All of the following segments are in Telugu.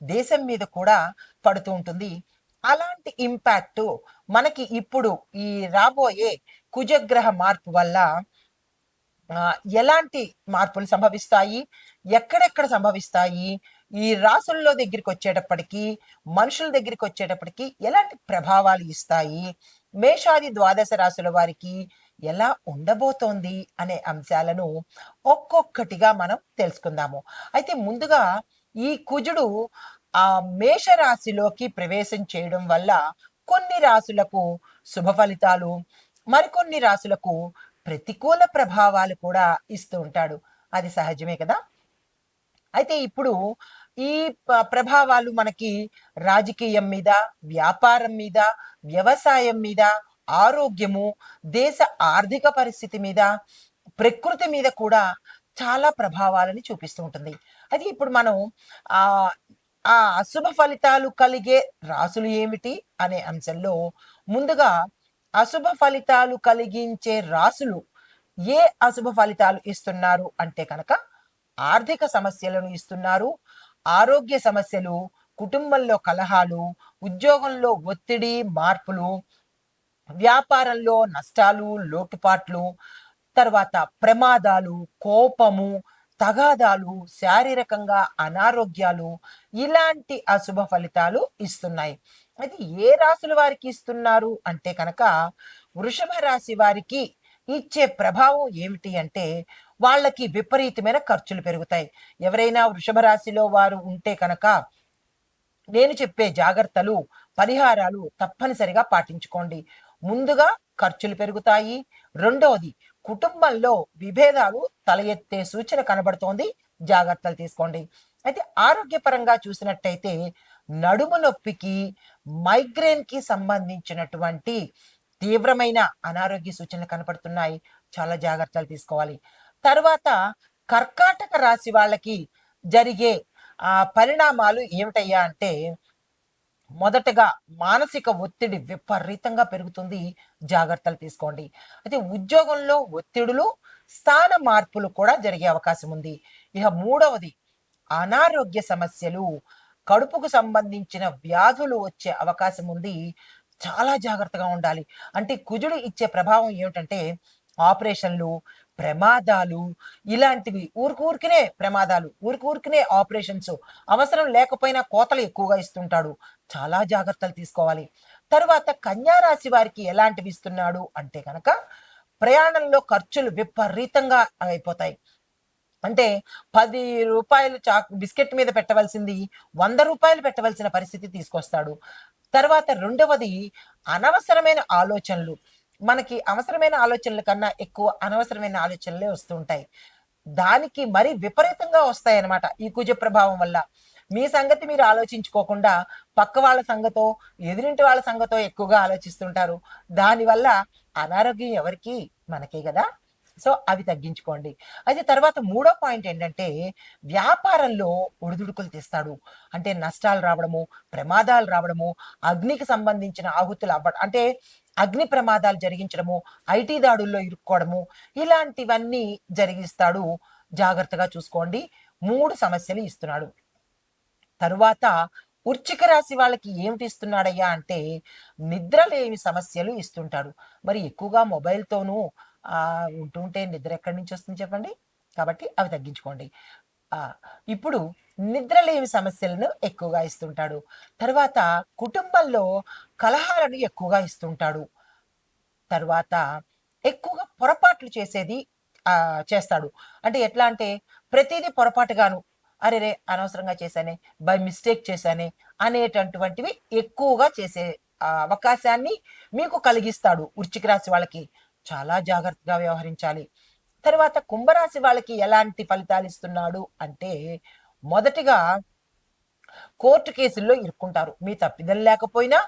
దేశం మీద కూడా పడుతూ ఉంటుంది. అలాంటి ఇంపాక్ట్ మనకి ఇప్పుడు ఈ రాబోయే కుజగ్రహ మార్పు వల్ల ఎలాంటి మార్పులు సంభవిస్తాయి? ఎక్కడెక్కడ సంభవిస్తాయి? ఈ రాసుల్లో దగ్గరికి వచ్చేటప్పటికి మనుషుల దగ్గరికి వచ్చేటప్పటికి ఎలాంటి ప్రభావాలు ఇస్తాయి? మేషాది ద్వాదశ రాశుల వారికి ఎలా ఉండబోతోంది అనే అంశాలను ఒక్కొక్కటిగా మనం తెలుసుకుందాము. అయితే ముందుగా ఈ కుజుడు ఆ మేషరాశిలోకి ప్రవేశం చేయడం వల్ల కొన్ని రాశులకు శుభ ఫలితాలు మరికొన్ని రాశులకు ప్రతికూల ప్రభావాలు కూడా ఇస్తూ ఉంటాడు. అది సహజమే కదా? అయితే ఇప్పుడు ఈ ప్రభావాలు మనకి రాజకీయం మీద వ్యాపారం మీద వ్యవసాయం మీద ఆరోగ్యము దేశ ఆర్థిక పరిస్థితి మీద ప్రకృతి మీద కూడా చాలా ప్రభావాలని చూపిస్తూ ఉంటుంది. అయితే ఇప్పుడు మనం ఆ ఆ అశుభ ఫలితాలు కలిగే రాసులు ఏమిటి అనే అంశంలో ముందుగా అశుభ ఫలితాలు కలిగించే రాసులు ఏ అశుభ ఫలితాలు ఇస్తున్నారు అంటే కనుక ఆర్థిక సమస్యలను ఇస్తున్నారు ఆరోగ్య సమస్యలు కుటుంబంలో కలహాలు ఉద్యోగంలో ఒత్తిడి మార్పులు వ్యాపారంలో నష్టాలు లోటుపాట్లు తర్వాత ప్రమాదాలు కోపము తగాదాలు శారీరకంగా అనారోగ్యాలు ఇలాంటి అశుభ ఫలితాలు ఇస్తున్నాయి. అది ఏ రాశుల వారికి ఇస్తున్నారు అంటే కనుక వృషభ రాశి వారికి ఇచ్చే ప్రభావం ఏమిటి అంటే వాళ్ళకి విపరీతమైన ఖర్చులు పెరుగుతాయి. ఎవరైనా వృషభ రాశిలో వారు ఉంటే కనుక నేను చెప్పే జాగ్రత్తలు పరిహారాలు తప్పనిసరిగా పాటించుకోండి. ముందుగా ఖర్చులు పెరుగుతాయి. రెండవది కుటుంబంలో విభేదాలు తల ఎత్తే సూచన కనబడుతోంది. జాగ్రత్తలు తీసుకోండి. అయితే ఆరోగ్యపరంగా చూసినట్టయితే నడుము నొప్పికి మైగ్రేన్కి సంబంధించినటువంటి తీవ్రమైన అనారోగ్య సూచనలు కనపడుతున్నాయి చాలా జాగ్రత్తలు తీసుకోవాలి. తర్వాత కర్కాటక రాశి వాళ్ళకి జరిగే ఆ పరిణామాలు ఏమిటయ్యా అంటే మొదటగా మానసిక ఒత్తిడి విపరీతంగా పెరుగుతుంది. జాగ్రత్తలు తీసుకోండి. అయితే ఉద్యోగంలో ఒత్తిడులు స్థాన మార్పులు కూడా జరిగే అవకాశం ఉంది. ఇక మూడవది అనారోగ్య సమస్యలు కడుపుకు సంబంధించిన వ్యాధులు వచ్చే అవకాశం ఉంది. చాలా జాగ్రత్తగా ఉండాలి. అంటే కుజుడు ఇచ్చే ప్రభావం ఏమిటంటే ఆపరేషన్లు ప్రమాదాలు ఇలాంటివి ఊరికూరికినే ప్రమాదాలు ఊరికూరికినే ఆపరేషన్స్ అవసరం లేకపోయినా కోతలు ఎక్కువగా ఇస్తుంటాడు. చాలా జాగ్రత్తలు తీసుకోవాలి. తరువాత కన్యా రాశి వారికి ఎలాంటివి ఇస్తున్నాడు అంటే కనుక ప్రయాణంలో ఖర్చులు విపరీతంగా అయిపోతాయి. అంటే పది రూపాయలు చాక్ బిస్కెట్ మీద పెట్టవలసింది వంద రూపాయలు పెట్టవలసిన పరిస్థితి తీసుకొస్తాడు. తర్వాత రెండవది అనవసరమైన ఆలోచనలు. మనకి అవసరమైన ఆలోచనల కన్నా ఎక్కువ అనవసరమైన ఆలోచనలే వస్తుంటాయి. దానికి మరి విపరీతంగా వస్తాయన్నమాట ఈ కుజ ప్రభావం వల్ల. మీ సంగతి మీరు ఆలోచించుకోకుండా పక్క వాళ్ళ సంగతో ఎదురింటి వాళ్ళ సంగతో ఎక్కువగా ఆలోచిస్తుంటారు. దానివల్ల అనారోగ్యం ఎవరికి మనకే కదా. సో అవి తగ్గించుకోండి. అయితే తర్వాత మూడో పాయింట్ ఏంటంటే వ్యాపారంలో ఒడిదుడుకులు తెస్తాడు. అంటే నష్టాలు రావడము ప్రమాదాలు రావడము అగ్నికి సంబంధించిన ఆహుతులు అవ్వడం. అంటే అగ్ని ప్రమాదాలు జరిగించడము ఐటీ దాడుల్లో ఇరుక్కోవడము ఇలాంటివన్నీ జరిగిస్తాడు. జాగ్రత్తగా చూసుకోండి. మూడు సమస్యలు ఇస్తున్నాడు. తరువాత వృచ్చిక రాశి వాళ్ళకి ఏమిటి ఇస్తున్నాడయ్యా అంటే నిద్ర లేని సమస్యలు ఇస్తుంటాడు. మరి ఎక్కువగా మొబైల్తోనూ ఉంటుంటే నిద్ర ఎక్కడి నుంచి వస్తుంది చెప్పండి? కాబట్టి అవి తగ్గించుకోండి. ఇప్పుడు నిద్ర లేని సమస్యలను ఎక్కువగా ఇస్తుంటాడు. తర్వాత కుటుంబంలో కలహాలను ఎక్కువగా ఇస్తుంటాడు. తర్వాత ఎక్కువగా పొరపాట్లు చేసేది చేస్తాడు. అంటే ఎట్లా అంటే ప్రతిదీ పొరపాటుగాను అరే రే అనవసరంగా చేశానే బై మిస్టేక్ చేశానే అనేటటువంటివి ఎక్కువగా చేసే అవకాశాన్ని మీకు కలిగిస్తాడు వృశ్చిక రాశి వాళ్ళకి. చాలా జాగ్రత్తగా వ్యవహరించాలి. తర్వాత కుంభరాశి వాళ్ళకి ఎలాంటి ఫలితాలు ఇస్తున్నాడు అంటే మొదటిగా కోర్టు కేసుల్లో ఇరుక్కుంటారు. మీ తప్పిదం లేకపోయినా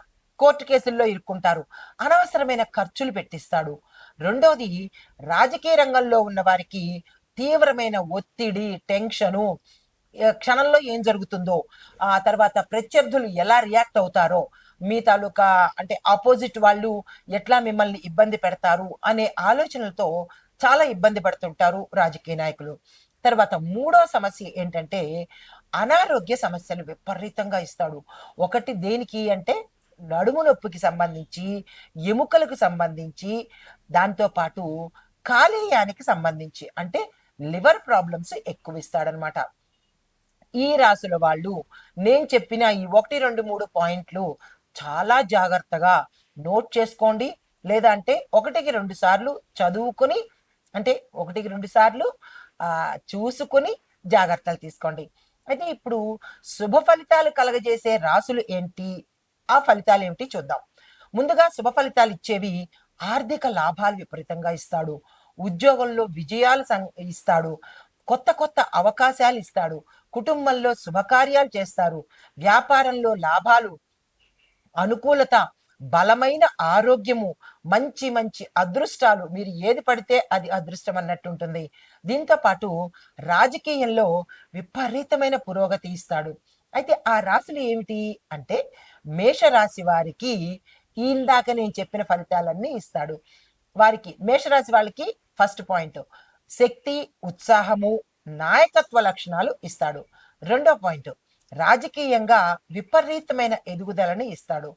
కోర్టు కేసుల్లో ఇరుక్కుంటారు. అనవసరమైన ఖర్చులు పెట్టిస్తాడు. రెండోది రాజకీయ రంగంలో ఉన్న వారికి తీవ్రమైన ఒత్తిడి టెన్షను క్షణంలో ఏం జరుగుతుందో ఆ తర్వాత ప్రత్యర్థులు ఎలా రియాక్ట్ అవుతారో మీ తాలూకా అంటే ఆపోజిట్ వాళ్ళు ఎట్లా మిమ్మల్ని ఇబ్బంది పెడతారు అనే ఆలోచనలతో చాలా ఇబ్బంది పడుతుంటారు రాజకీయ నాయకులు. తర్వాత మూడో సమస్య ఏంటంటే అనారోగ్య సమస్యలు విపరీతంగా ఇస్తాడు. ఒకటి దేనికి అంటే నడుము నొప్పికి సంబంధించి ఎముకలకు సంబంధించి దాంతో పాటు కాలేయానికి సంబంధించి అంటే లివర్ ప్రాబ్లమ్స్ ఎక్కువ ఇస్తాడనమాట ఈ రాసుల వాళ్ళు నేను చెప్పిన ఈ ఒకటి రెండు మూడు పాయింట్లు చాలా జాగ్రత్తగా నోట్ చేసుకోండి. లేదా అంటే ఒకటికి రెండు సార్లు చదువుకుని అంటే ఒకటికి రెండు సార్లు చూసుకుని జాగ్రత్తలు తీసుకోండి. అయితే ఇప్పుడు శుభ ఫలితాలు కలగజేసే రాసులు ఏంటి? ఆ ఫలితాలు ఏమిటి చూద్దాం. ముందుగా శుభ ఫలితాలు ఇచ్చేవి ఆర్థిక లాభాలు విపరీతంగా ఇస్తాడు. ఉద్యోగంలో విజయాలు సం- ఇస్తాడు. కొత్త కొత్త అవకాశాలు ఇస్తాడు. కుటుంబంలో శుభకార్యాలు చేస్తారు. వ్యాపారంలో లాభాలు అనుకూలత బలమైన ఆరోగ్యము మంచి మంచి అదృష్టాలు. మీరు ఏది పడితే అది అదృష్టం అన్నట్టు ఉంటుంది. దీంతో పాటు రాజకీయంలో విపరీతమైన పురోగతి ఇస్తాడు. అయితే ఆ రాశులు ఏమిటి అంటే మేషరాశి వారికి ఇందాక నేను చెప్పిన ఫలితాలన్నీ ఇస్తాడు. వారికి మేషరాశి వాళ్ళకి ఫస్ట్ పాయింట్. శక్తి ఉత్సాహము నాయకత్వ లక్షణాలు ఇస్తాడు. రెండో పాయింట్. రాజకీయంగా విపరీతమైన ఎదుగుదలని ఇస్తాడు.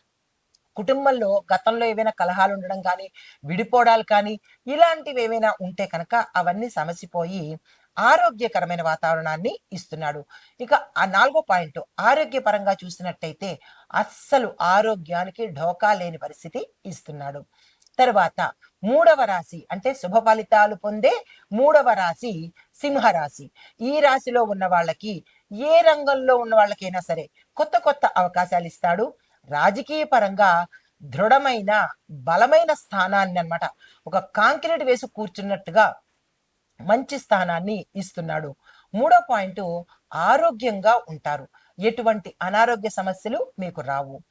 కుటుంబంలో గతంలో ఏవైనా కలహాలు ఉండడం కానీ విడిపోవడాలు కానీ ఇలాంటివి ఏమైనా ఉంటే కనుక అవన్నీ సమసిపోయి ఆరోగ్యకరమైన వాతావరణాన్ని ఇస్తున్నాడు. ఇక ఆ నాలుగో పాయింట్ ఆరోగ్యపరంగా చూసినట్టయితే అస్సలు ఆరోగ్యానికి ఢోకా లేని పరిస్థితి ఇస్తున్నాడు. తర్వాత మూడవ రాశి అంటే శుభ ఫలితాలు పొందే మూడవ రాశి సింహరాశి. ఈ రాశిలో ఉన్న వాళ్ళకి ఏ రంగంలో ఉన్న వాళ్ళకైనా సరే కొత్త కొత్త అవకాశాలు ఇస్తాడు. రాజకీయ పరంగా దృఢమైన బలమైన స్థానాన్ని అన్నమాట ఒక కాంక్రీట్ వేసి కూర్చున్నట్టుగా మంచి స్థానాన్ని ఇస్తున్నాడు. మూడో పాయింట్ ఆరోగ్యంగా ఉంటారు. ఎటువంటి అనారోగ్య సమస్యలు మీకు రావు.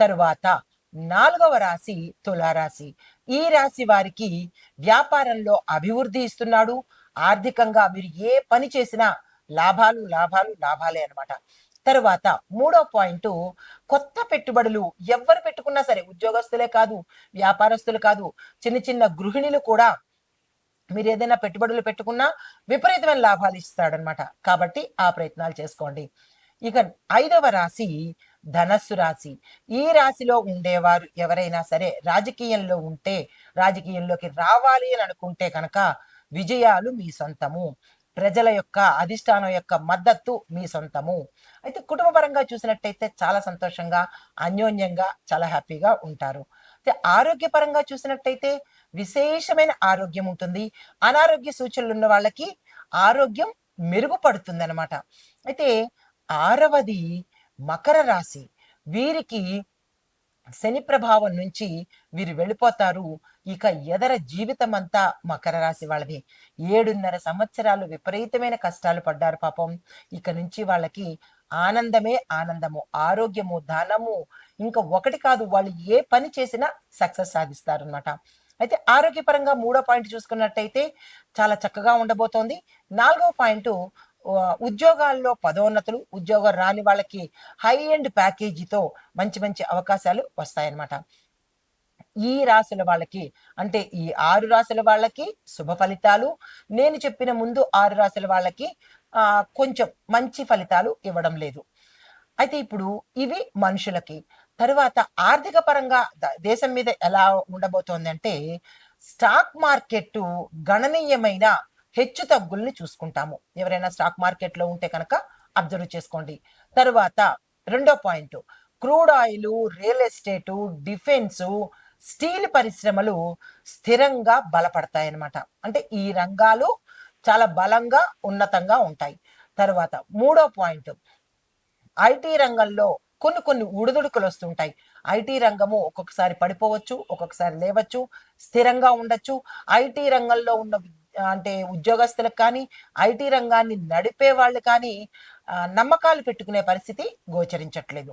తరువాత నాలుగవ రాశి తులారాశి. ఈ రాశి వారికి వ్యాపారంలో అభివృద్ధి ఇస్తున్నాడు. ఆర్థికంగా మీరు ఏ పని చేసినా లాభాలు లాభాలు లాభాలే అన్నమాట. తరువాత మూడో పాయింట్ కొత్త పెట్టుబడులు ఎవరు పెట్టుకున్నా సరే ఉద్యోగస్తులే కాదు వ్యాపారస్తులు కాదు చిన్న చిన్న గృహిణులు కూడా మీరు ఏదైనా పెట్టుబడులు పెట్టుకున్నా విపరీతమైన లాభాలు ఇస్తాడనమాట కాబట్టి ఆ ప్రయత్నాలు చేసుకోండి. ఇక ఐదవ రాశి ధనస్సు రాశి. ఈ రాశిలో ఉండేవారు ఎవరైనా సరే రాజకీయంలో ఉంటే రాజకీయంలోకి రావాలి అని అనుకుంటే కనుక విజయాలు మీ సొంతము. ప్రజల యొక్క అధిష్టానం యొక్క మద్దతు మీ సొంతము. అయితే కుటుంబపరంగా చూసినట్టయితే చాలా సంతోషంగా అన్యోన్యంగా చాలా హ్యాపీగా ఉంటారు. అయితే ఆరోగ్యపరంగా చూసినట్టయితే విశేషమైన ఆరోగ్యం ఉంటుంది. అనారోగ్య సూచనలు ఉన్న వాళ్ళకి ఆరోగ్యం మెరుగుపడుతుంది అనమాట అయితే ఆరవది మకర రాశి. వీరికి శని ప్రభావం నుంచి వీరు వెళ్ళిపోతారు. ఇక ఎదర జీవితం అంతా మకర రాశి వాళ్ళది. ఏడున్నర సంవత్సరాలు విపరీతమైన కష్టాలు పడ్డారు పాపం. ఇక నుంచి వాళ్ళకి ఆనందమే ఆనందము ఆరోగ్యము ధనము ఇంకా ఒకటి కాదు వాళ్ళు ఏ పని చేసినా సక్సెస్ సాధిస్తారు అనమాట అయితే ఆరోగ్యపరంగా మూడో పాయింట్ చూసుకున్నట్టయితే చాలా చక్కగా ఉండబోతోంది. నాలుగో పాయింట్ ఉద్యోగాల్లో పదోన్నతులు ఉద్యోగం రాని వాళ్ళకి హై ఎండ్ ప్యాకేజీతో మంచి మంచి అవకాశాలు వస్తాయన్నమాట. ఈ రాశుల వాళ్ళకి అంటే ఈ ఆరు రాశుల వాళ్ళకి శుభ ఫలితాలు నేను చెప్పిన ముందు ఆరు రాశుల వాళ్ళకి ఆ కొంచెం మంచి ఫలితాలు ఇవ్వడం లేదు. అయితే ఇప్పుడు ఇవి మనుషులకి. తరువాత ఆర్థిక పరంగా ద- దేశం మీద ఎలా ఉండబోతోంది అంటే స్టాక్ మార్కెట్ గణనీయమైన హెచ్చు తగ్గుల్ని చూసుకుంటాము. ఎవరైనా స్టాక్ మార్కెట్లో ఉంటే కనుక అబ్జర్వ్ చేసుకోండి. తరువాత రెండో point crude oil real estate defence steel పరిశ్రమలు స్థిరంగా బలపడతాయి అన్నమాట అంటే ఈ రంగాలు చాలా బలంగా ఉన్నతంగా ఉంటాయి. తర్వాత మూడో పాయింట్. ఐటీ రంగంలో కొన్ని కొన్ని ఉడుదుడుకులు వస్తుంటాయి. ఐటీ రంగము ఒక్కొక్కసారి పడిపోవచ్చు ఒక్కొక్కసారి లేవచ్చు స్థిరంగా ఉండొచ్చు. ఐటీ రంగంలో ఉన్న అంటే ఉద్యోగస్తులకు కానీ ఐటీ రంగాన్ని నడిపే వాళ్ళు కానీ నమ్మకాలు పెట్టుకునే పరిస్థితి గోచరించట్లేదు.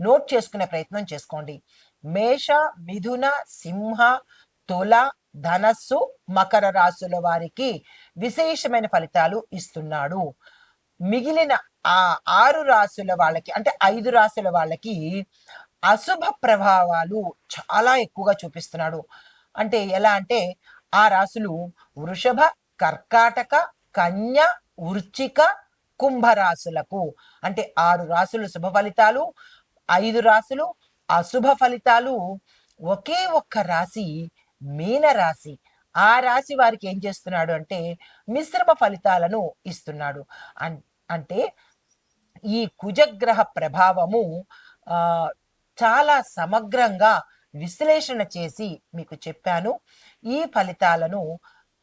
నోట్ చేసుకునే ప్రయత్నం చేసుకోండి. మేష మిథున సింహ తుల ధనస్సు మకర రాసుల వారికి విశేషమైన ఫలితాలు ఇస్తున్నాడు. మిగిలిన ఆ ఆరు రాశుల వాళ్ళకి అంటే ఐదు రాశుల వాళ్ళకి అశుభ ప్రభావాలు చాలా ఎక్కువగా చూపిస్తున్నాడు. అంటే ఎలా అంటే ఆ రాశులు వృషభ కర్కాటక కన్య వృచ్చిక కుంభరాశులకు అంటే ఆరు రాశులు శుభ ఫలితాలు ఐదు రాసులు అశుభ ఫలితాలు ఒకే ఒక్క రాశి మీన రాశి. ఆ రాశి వారికి ఏం చేస్తున్నాడు అంటే మిశ్రమ ఫలితాలను ఇస్తున్నాడు. అన్- అంటే ఈ కుజగ్రహ ప్రభావము చాలా సమగ్రంగా విశ్లేషణ చేసి మీకు చెప్పాను. ఈ ఫలితాలను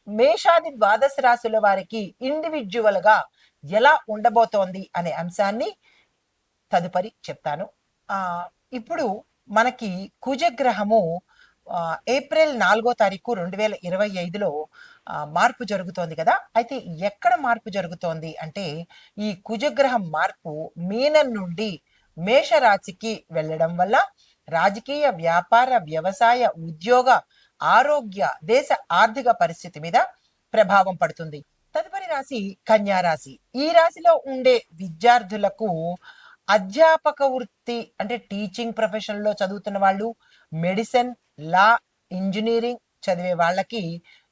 మేషాది ద్వాదశ రాశుల వారికి ఇండివిజువల్గా ఎలా ఉండబోతోంది అనే అంశాన్ని తదుపరి చెప్తాను. ఇప్పుడు మనకి కుజగ్రహము ఏప్రిల్ నాలుగో తారీఖు రెండు వేల ఇరవై ఐదులో మార్పు జరుగుతోంది కదా? అయితే ఎక్కడ మార్పు జరుగుతోంది అంటే ఈ కుజగ్రహం మార్పు మీనం నుండి మేషరాశికి వెళ్ళడం వల్ల రాజకీయ వ్యాపార వ్యవసాయ ఉద్యోగ ఆరోగ్య దేశ ఆర్థిక పరిస్థితి మీద ప్రభావం పడుతుంది. తదుపరి రాశి కన్యా రాశి. ఈ రాశిలో ఉండే విద్యార్థులకు అధ్యాపక వృత్తి అంటే టీచింగ్ ప్రొఫెషన్లో చదువుతున్న వాళ్ళు మెడిసిన్ లా ఇంజనీరింగ్ చదివే వాళ్ళకి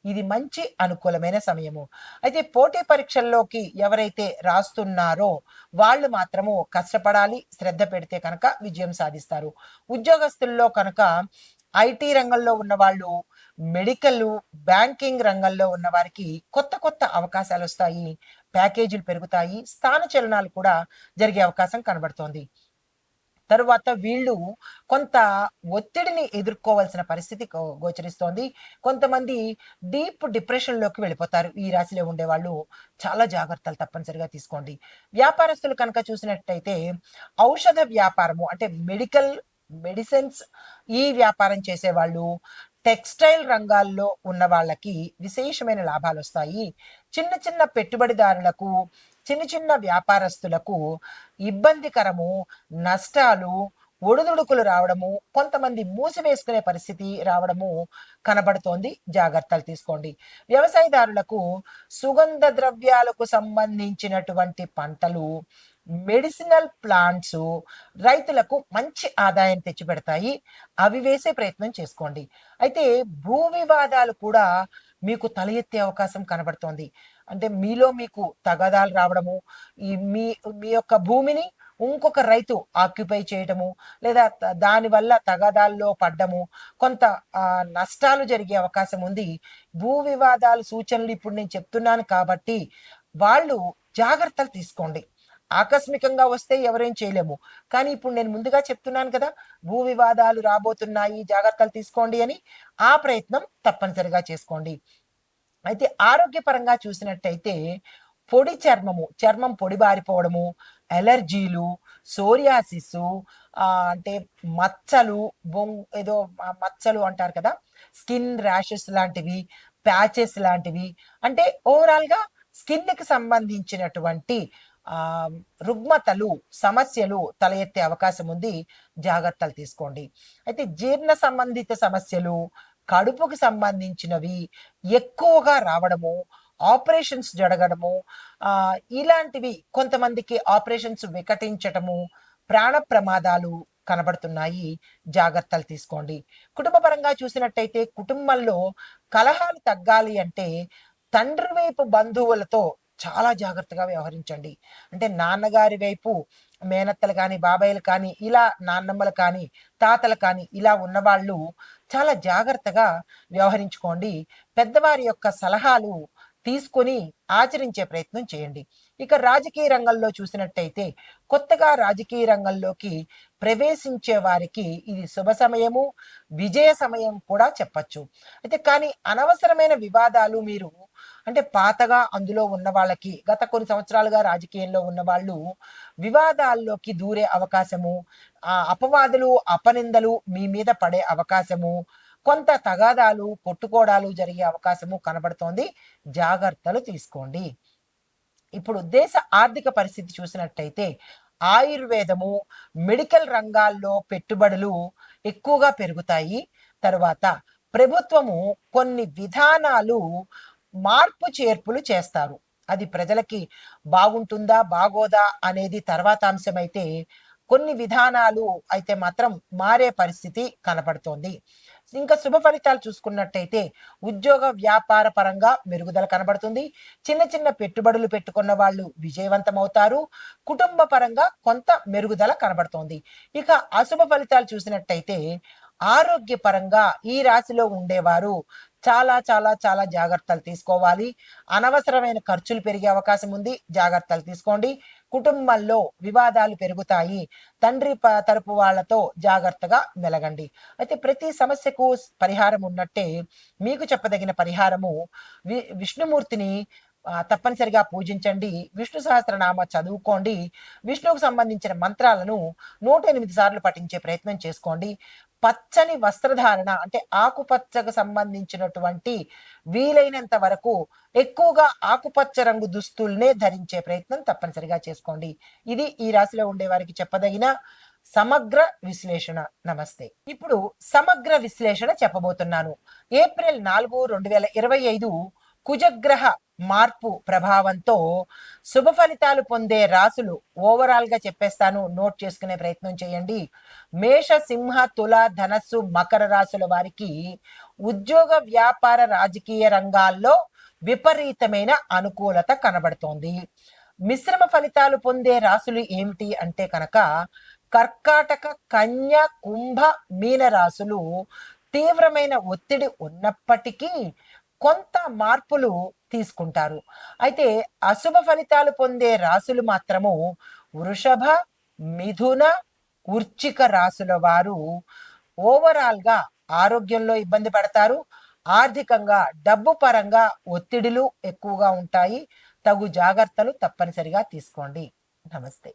ఇది మంచి అనుకూలమైన సమయము. అయితే పోటీ పరీక్షల్లోకి ఎవరైతే రాస్తున్నారో వాళ్ళు మాత్రము కష్టపడాలి శ్రద్ధ పెడితే కనుక విజయం సాధిస్తారు. ఉద్యోగస్తుల్లో కనుక ఐటీ రంగంలో ఉన్న వాళ్ళు మెడికల్ బ్యాంకింగ్ రంగంలో ఉన్న వారికి కొత్త కొత్త అవకాశాలు వస్తాయి. ప్యాకేజీలు పెరుగుతాయి స్థాన చలనాలు కూడా జరిగే అవకాశం కనబడుతోంది. తరువాత వీళ్ళు కొంత ఒత్తిడిని ఎదుర్కోవాల్సిన పరిస్థితి గో- గోచరిస్తోంది. కొంతమంది డీప్ డిప్రెషన్లోకి వెళ్ళిపోతారు. ఈ రాశిలో ఉండే వాళ్ళు చాలా జాగ్రత్తలు తప్పనిసరిగా తీసుకోండి. వ్యాపారస్తులు కనుక చూసినట్టయితే ఔషధ వ్యాపారము అంటే మెడికల్ మెడిసిన్స్ ఈ వ్యాపారం చేసేవాళ్ళు టెక్స్టైల్ రంగాల్లో ఉన్న వాళ్ళకి విశేషమైన లాభాలు వస్తాయి చిన్న చిన్న పెట్టుబడిదారులకు చిన్న చిన్న వ్యాపారస్తులకు ఇబ్బందికరము నష్టాలు ఒడుదుడుకులు రావడము కొంతమంది మూసివేసుకునే పరిస్థితి రావడము కనబడుతోంది. జాగ్రత్తలు తీసుకోండి. వ్యవసాయదారులకు సుగంధ ద్రవ్యాలకు సంబంధించినటువంటి పంటలు మెడిసినల్ ప్లాంట్స్ రైతులకు మంచి ఆదాయం తెచ్చిపెడతాయి. అవి వేసే ప్రయత్నం చేసుకోండి. అయితే భూ వివాదాలు కూడా మీకు తల ఎత్తే అవకాశం కనబడుతోంది. అంటే మీలో మీకు తగాదాలు రావడము ఈ మీ మీ యొక్క భూమిని ఇంకొక రైతు ఆక్యుపై చేయటము లేదా దానివల్ల తగాదాల్లో పడ్డము కొంత నష్టాలు జరిగే అవకాశం ఉంది. భూ వివాదాలు సూచనలు ఇప్పుడు నేను చెప్తున్నాను కాబట్టి వాళ్ళు జాగ్రత్తలు తీసుకోండి. ఆకస్మికంగా వస్తే ఎవరేం చేయలేము. కానీ ఇప్పుడు నేను ముందుగా చెప్తున్నాను కదా భూ వివాదాలు రాబోతున్నాయి జాగ్రత్తలు తీసుకోండి అని ఆ ప్రయత్నం తప్పనిసరిగా చేసుకోండి. అయితే ఆరోగ్యపరంగా చూసినట్టయితే పొడి చర్మము చర్మం పొడి బారిపోవడము ఎలర్జీలు సోరియాసిస్ అంటే మచ్చలు బొంగ్ ఏదో మచ్చలు అంటారు కదా స్కిన్ ర్యాషెస్ లాంటివి ప్యాచెస్ లాంటివి. అంటే ఓవరాల్గా స్కిన్కి సంబంధించినటువంటి రుగ్మతలు సమస్యలు తల ఎత్తే అవకాశం ఉంది. జాగ్రత్తలు తీసుకోండి. అయితే జీర్ణ సంబంధిత సమస్యలు కడుపుకి సంబంధించినవి ఎక్కువగా రావడము ఆపరేషన్స్ జరగడము ఇలాంటివి కొంతమందికి ఆపరేషన్స్ వికటించటము ప్రాణ ప్రమాదాలు కనబడుతున్నాయి. జాగ్రత్తలు తీసుకోండి. కుటుంబపరంగా చూసినట్టయితే కుటుంబంలో కలహాలు తగ్గాలి అంటే తండ్రి వైపు బంధువులతో చాలా జాగ్రత్తగా వ్యవహరించండి. అంటే నాన్నగారి వైపు మేనత్తలు కానీ బాబాయిలు కానీ ఇలా నాన్నమ్మలు కానీ తాతలు కానీ ఇలా ఉన్నవాళ్ళు చాలా జాగ్రత్తగా వ్యవహరించుకోండి. పెద్దవారి యొక్క సలహాలు తీసుకొని ఆచరించే ప్రయత్నం చేయండి. ఇక రాజకీయ రంగంలో చూసినట్టయితే కొత్తగా రాజకీయ రంగంలోకి ప్రవేశించే వారికి ఇది శుభ సమయము విజయ సమయం కూడా చెప్పచ్చు. అయితే కానీ అనవసరమైన వివాదాలు మీరు అంటే పాతగా అందులో ఉన్న వాళ్ళకి గత కొన్ని సంవత్సరాలుగా రాజకీయంలో ఉన్న వాళ్ళు వివాదాల్లోకి దూరే అవకాశము ఆ అపవాదులు అపనిందలు మీ మీద పడే అవకాశము కొంత తగాదాలు కొట్టుకోవడాలు జరిగే అవకాశము కనబడుతోంది. జాగ్రత్తలు తీసుకోండి. ఇప్పుడు దేశ ఆర్థిక పరిస్థితి చూసినట్టయితే ఆయుర్వేదము మెడికల్ రంగాల్లో పెట్టుబడులు ఎక్కువగా పెరుగుతాయి. తర్వాత ప్రభుత్వము కొన్ని విధానాలు మార్పు చేర్పులు చేస్తారు. అది ప్రజలకి బాగుంటుందా బాగోదా అనేది తర్వాత అంశం అయితే కొన్ని విధానాలు అయితే మాత్రం మారే పరిస్థితి కనపడుతోంది. ఇంకా శుభ ఫలితాలు చూసుకున్నట్టయితే ఉద్యోగ వ్యాపార పరంగా మెరుగుదల కనబడుతుంది. చిన్న చిన్న పెట్టుబడులు పెట్టుకున్న వాళ్ళు విజయవంతమవుతారు. కుటుంబ పరంగా కొంత మెరుగుదల కనబడుతోంది. ఇక అశుభ ఫలితాలు చూసినట్టయితే ఆరోగ్యపరంగా ఈ రాశిలో ఉండేవారు చాలా చాలా చాలా జాగ్రత్తలు తీసుకోవాలి. అనవసరమైన ఖర్చులు పెరిగే అవకాశం ఉంది. జాగ్రత్తలు తీసుకోండి. కుటుంబంలో వివాదాలు పెరుగుతాయి. తండ్రి ప- తరపు వాళ్ళతో జాగ్రత్తగా మెలగండి. అయితే ప్రతి సమస్యకు పరిహారం ఉన్నట్టే మీకు చెప్పదగిన పరిహారము వి విష్ణుమూర్తిని తప్పనిసరిగా పూజించండి. విష్ణు సహస్రనామ చదువుకోండి. విష్ణువుకు సంబంధించిన మంత్రాలను నూట ఎనిమిది సార్లు పఠించే ప్రయత్నం చేసుకోండి. పచ్చని వస్త్రధారణ అంటే ఆకుపచ్చకు సంబంధించినటువంటి వీలైనంత వరకు ఎక్కువగా ఆకుపచ్చ రంగు దుస్తుల్నే ధరించే ప్రయత్నం తప్పనిసరిగా చేసుకోండి. ఇది ఈ రాశిలో ఉండే వారికి చెప్పదగిన సమగ్ర విశ్లేషణ. నమస్తే. ఇప్పుడు సమగ్ర విశ్లేషణ చెప్పబోతున్నాను. ఏప్రిల్ నాలుగు రెండు వేల ఇరవై ఐదు కుజగ్రహ మార్పు ప్రభావంతో శుభ ఫలితాలు పొందే రాసులు ఓవరాల్గా చెప్పేస్తాను. నోట్ చేసుకునే ప్రయత్నం చేయండి. మేష సింహ తుల ధనస్సు మకర రాశుల వారికి ఉద్యోగ వ్యాపార రాజకీయ రంగాల్లో విపరీతమైన అనుకూలత కనబడుతోంది. మిశ్రమ ఫలితాలు పొందే రాశులు ఏమిటి అంటే కనుక కర్కాటక కన్య కుంభ మీన రాశులు తీవ్రమైన ఒత్తిడి ఉన్నప్పటికీ కొంత మార్పులు తీసుకుంటారు. అయితే అశుభ ఫలితాలు పొందే రాశులు మాత్రము వృషభ మిథున ఉర్చిక రాశుల వారు ఓవరాల్గా ఆరోగ్యంలో ఇబ్బంది పడతారు. ఆర్థికంగా డబ్బు పరంగా ఒత్తిడిలు ఎక్కువగా ఉంటాయి. తగు జాగ్రత్తలు తప్పనిసరిగా తీసుకోండి. నమస్తే.